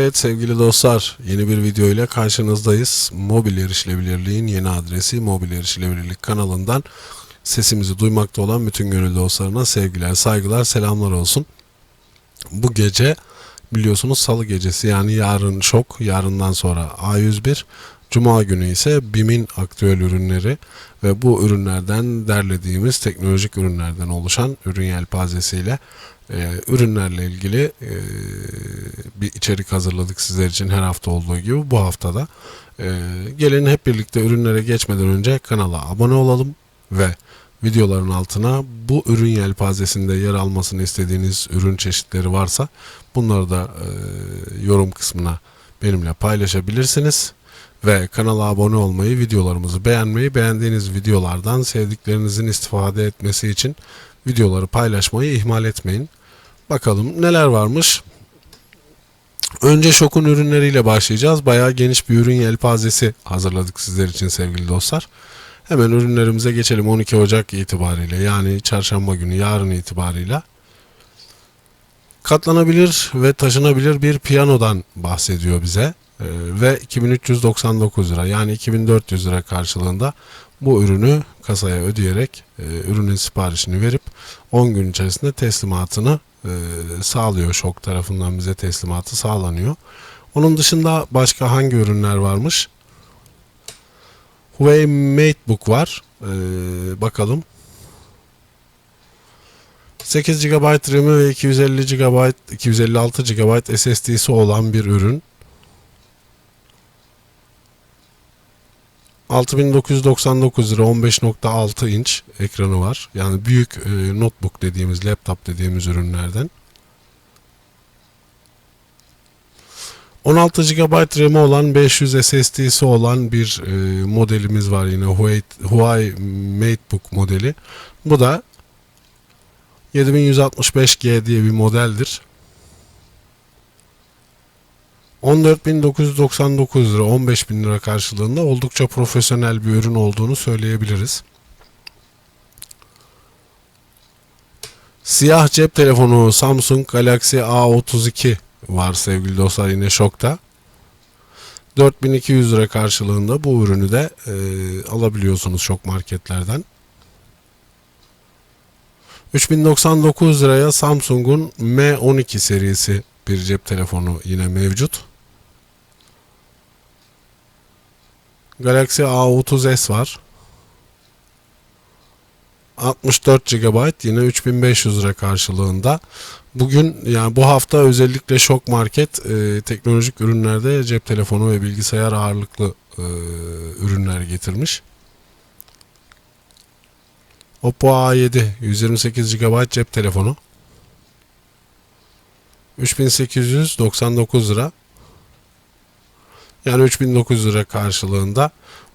Evet sevgili dostlar yeni bir video ile karşınızdayız. Mobil erişilebilirliğin yeni adresi Mobil Erişilebilirlik kanalından sesimizi duymakta olan bütün gönül dostlarına sevgiler, saygılar, selamlar olsun. Bu gece biliyorsunuz salı gecesi yani yarın şok, yarından sonra A101, Cuma günü ise BİM'in aktüel ürünleri ve bu ürünlerden derlediğimiz teknolojik ürünlerden oluşan ürün yelpazesiyle e, ürünlerle ilgili e, bir içerik hazırladık sizler için her hafta olduğu gibi bu haftada. E, gelin hep birlikte ürünlere geçmeden önce kanala abone olalım ve videoların altına bu ürün yelpazesinde yer almasını istediğiniz ürün çeşitleri varsa bunları da e, yorum kısmına benimle paylaşabilirsiniz. Ve kanala abone olmayı, videolarımızı beğenmeyi, beğendiğiniz videolardan sevdiklerinizin istifade etmesi için videoları paylaşmayı ihmal etmeyin. Bakalım neler varmış. Önce Şok'un ürünleriyle başlayacağız. Bayağı geniş bir ürün yelpazesi hazırladık sizler için sevgili dostlar. Hemen ürünlerimize geçelim 12 Ocak itibariyle yani çarşamba günü yarın itibariyle. Katlanabilir ve taşınabilir bir piyanodan bahsediyor bize. Ee, ve 2399 lira yani 2400 lira karşılığında bu ürünü kasaya ödeyerek e, ürünün siparişini verip 10 gün içerisinde teslimatını e, sağlıyor. Şok tarafından bize teslimatı sağlanıyor. Onun dışında başka hangi ürünler varmış? Huawei MateBook var. E, bakalım. 8 GB RAM'i ve 250 GB 256 GB SSD'si olan bir ürün. 6999 lira 15.6 inç ekranı var. Yani büyük e, notebook dediğimiz, laptop dediğimiz ürünlerden. 16 GB RAM'i olan 500 SSD'si olan bir e, modelimiz var yine Huawei, Huawei MateBook modeli. Bu da 7165G diye bir modeldir. 14.999 lira 15.000 lira karşılığında oldukça profesyonel bir ürün olduğunu söyleyebiliriz. Siyah cep telefonu Samsung Galaxy A32 var sevgili dostlar yine şokta. 4200 lira karşılığında bu ürünü de e, alabiliyorsunuz şok marketlerden. 3099 liraya Samsung'un M12 serisi bir cep telefonu yine mevcut. Galaxy A30s var. 64 GB yine 3500 lira karşılığında. Bugün yani bu hafta özellikle Şok Market e, teknolojik ürünlerde cep telefonu ve bilgisayar ağırlıklı e, ürünler getirmiş. Oppo A7 128 GB cep telefonu. 3899 lira. Yani 3900 lira karşılığında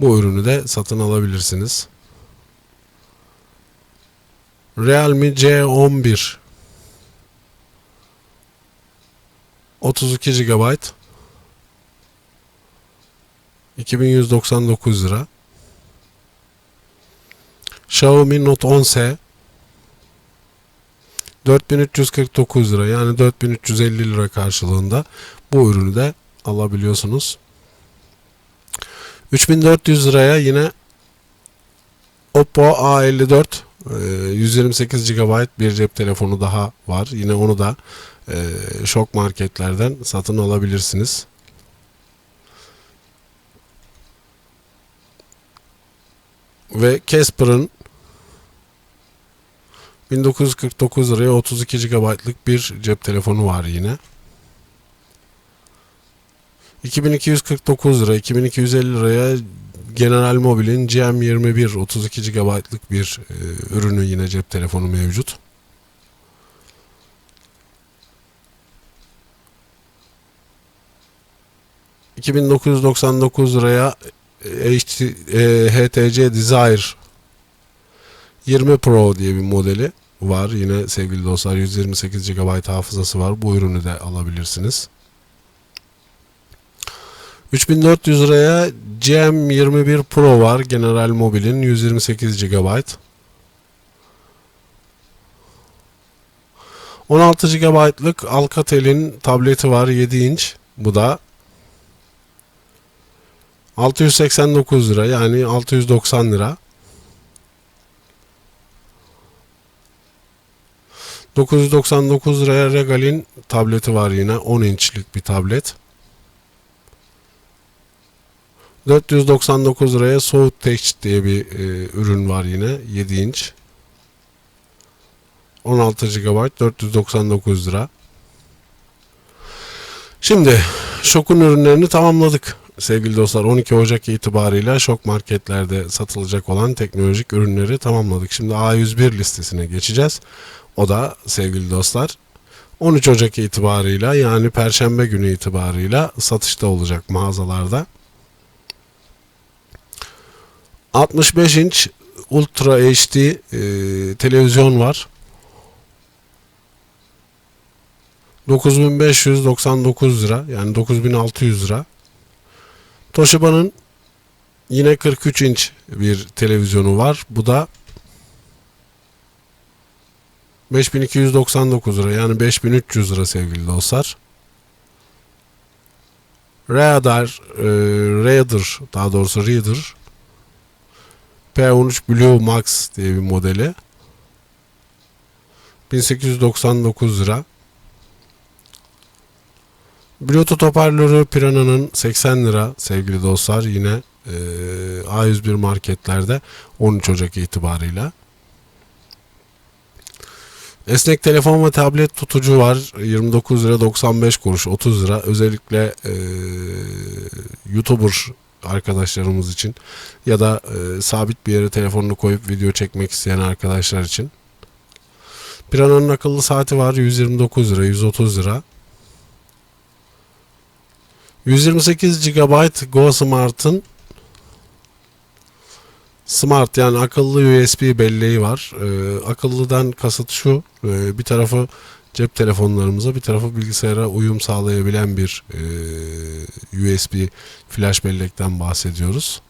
bu ürünü de satın alabilirsiniz. Realme C11 32 GB 2199 lira. Xiaomi Note 10S 4349 lira yani 4350 lira karşılığında bu ürünü de alabiliyorsunuz. 3400 liraya yine Oppo A54 128 GB bir cep telefonu daha var. Yine onu da e, şok marketlerden satın alabilirsiniz. Ve Casper'ın 1949 liraya 32 GB'lık bir cep telefonu var yine. 2249 lira, 2250 liraya General Mobile'in GM21 32 GB'lık bir e, ürünü yine cep telefonu mevcut. ...2999 liraya e, HT, e, HTC Desire 20 Pro diye bir modeli var. Yine sevgili dostlar 128 GB hafızası var. Bu ürünü de alabilirsiniz. 3400 liraya GM21 Pro var. General Mobile'in 128 GB. 16 GB'lık Alcatel'in tableti var 7 inç. Bu da 689 lira yani 690 lira. 999 liraya Regal'in tableti var yine 10 inçlik bir tablet. 499 liraya Soğut Tech diye bir e, ürün var yine 7 inç. 16 GB 499 lira. Şimdi Şok'un ürünlerini tamamladık. Sevgili dostlar 12 Ocak itibarıyla Şok marketlerde satılacak olan teknolojik ürünleri tamamladık. Şimdi A101 listesine geçeceğiz. O da sevgili dostlar 13 Ocak itibarıyla yani Perşembe günü itibarıyla satışta olacak mağazalarda. 65 inç Ultra HD e, televizyon var. 9599 lira yani 9600 lira. Toshiba'nın yine 43 inç bir televizyonu var. Bu da 5299 lira yani 5300 lira sevgili dostlar. Radar, e, Raider daha doğrusu Reader P13 Blue Max diye bir modeli. 1899 lira. Bluetooth hoparlörü Piranha'nın 80 lira sevgili dostlar yine e, A101 marketlerde 13 Ocak itibarıyla. Esnek telefon ve tablet tutucu var 29 lira 95 kuruş 30 lira özellikle e, YouTuber arkadaşlarımız için ya da e, sabit bir yere telefonunu koyup video çekmek isteyen arkadaşlar için. Piranha'nın akıllı saati var 129 lira 130 lira. 128 GB Go Smart'ın Smart yani akıllı USB belleği var. Ee, akıllıdan kasıt şu. e, bir tarafı cep telefonlarımıza bir tarafı bilgisayara uyum sağlayabilen bir e, USB flash bellekten bahsediyoruz.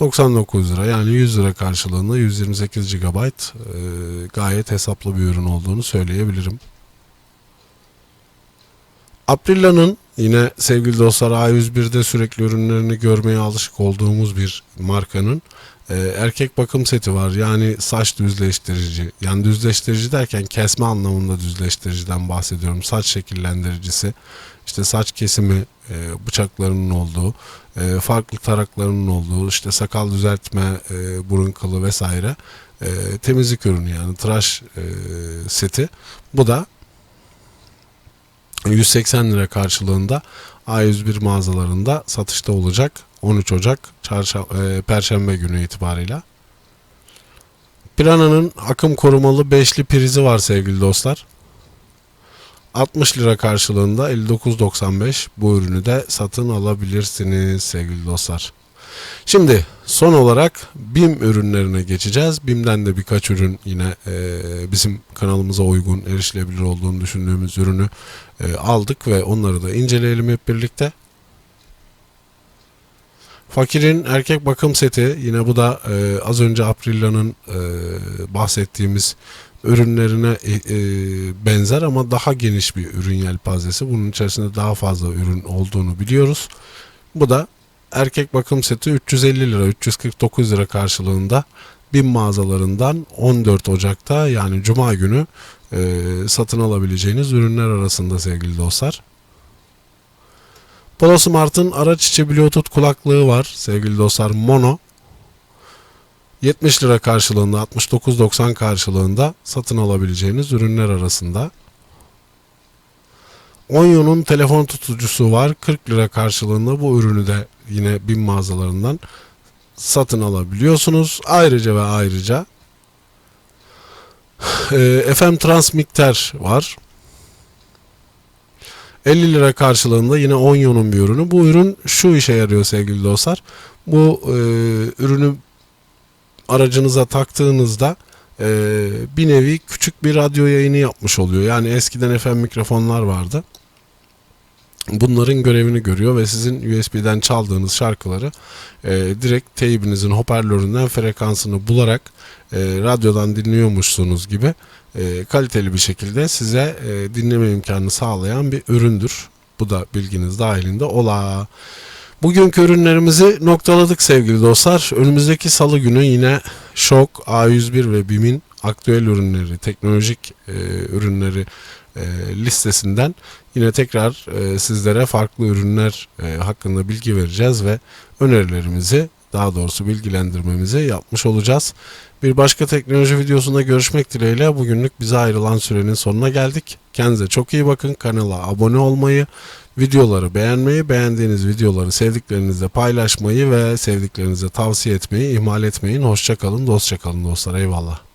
99 lira yani 100 lira karşılığında 128 GB e, gayet hesaplı bir ürün olduğunu söyleyebilirim. Aprilia'nın yine sevgili dostlar A101'de sürekli ürünlerini görmeye alışık olduğumuz bir markanın e, erkek bakım seti var. Yani saç düzleştirici. Yani düzleştirici derken kesme anlamında düzleştiriciden bahsediyorum. Saç şekillendiricisi, işte saç kesimi e, bıçaklarının olduğu, e, farklı taraklarının olduğu, işte sakal düzeltme, e, burun kılı vesaire temizlik ürünü yani tıraş seti. Bu da 180 lira karşılığında A101 mağazalarında satışta olacak 13 Ocak çarşamba, e, Perşembe günü itibarıyla. Piranha'nın akım korumalı beşli prizi var sevgili dostlar. 60 lira karşılığında 59.95 bu ürünü de satın alabilirsiniz sevgili dostlar. Şimdi son olarak BİM ürünlerine geçeceğiz. BİM'den de birkaç ürün yine e, bizim kanalımıza uygun, erişilebilir olduğunu düşündüğümüz ürünü e, aldık ve onları da inceleyelim hep birlikte. Fakirin erkek bakım seti yine bu da e, az önce Aprilia'nın e, bahsettiğimiz ürünlerine e, e, benzer ama daha geniş bir ürün yelpazesi. Bunun içerisinde daha fazla ürün olduğunu biliyoruz. Bu da erkek bakım seti 350 lira 349 lira karşılığında bin mağazalarından 14 Ocak'ta yani Cuma günü e, satın alabileceğiniz ürünler arasında sevgili dostlar. Polo Smart'ın araç içi Bluetooth kulaklığı var sevgili dostlar mono. 70 lira karşılığında 69.90 karşılığında satın alabileceğiniz ürünler arasında. Onyo'nun telefon tutucusu var 40 lira karşılığında bu ürünü de yine bin mağazalarından satın alabiliyorsunuz. Ayrıca ve ayrıca FM transmitter var. 50 lira karşılığında yine Onyo'nun bir ürünü. Bu ürün şu işe yarıyor sevgili dostlar. Bu e, ürünü aracınıza taktığınızda e, bir nevi küçük bir radyo yayını yapmış oluyor. Yani eskiden FM mikrofonlar vardı. Bunların görevini görüyor ve sizin USB'den çaldığınız şarkıları e, direkt teybinizin hoparlöründen frekansını bularak e, radyodan dinliyormuşsunuz gibi e, kaliteli bir şekilde size e, dinleme imkanı sağlayan bir üründür. Bu da bilginiz dahilinde ola. Bugünkü ürünlerimizi noktaladık sevgili dostlar. Önümüzdeki salı günü yine Şok, A101 ve BİM'in aktüel ürünleri, teknolojik e, ürünleri listesinden yine tekrar e, sizlere farklı ürünler e, hakkında bilgi vereceğiz ve önerilerimizi daha doğrusu bilgilendirmemizi yapmış olacağız. Bir başka teknoloji videosunda görüşmek dileğiyle bugünlük bize ayrılan sürenin sonuna geldik. Kendinize çok iyi bakın. Kanala abone olmayı, videoları beğenmeyi, beğendiğiniz videoları sevdiklerinizle paylaşmayı ve sevdiklerinize tavsiye etmeyi ihmal etmeyin. Hoşçakalın, dostça kalın dostlar. Eyvallah.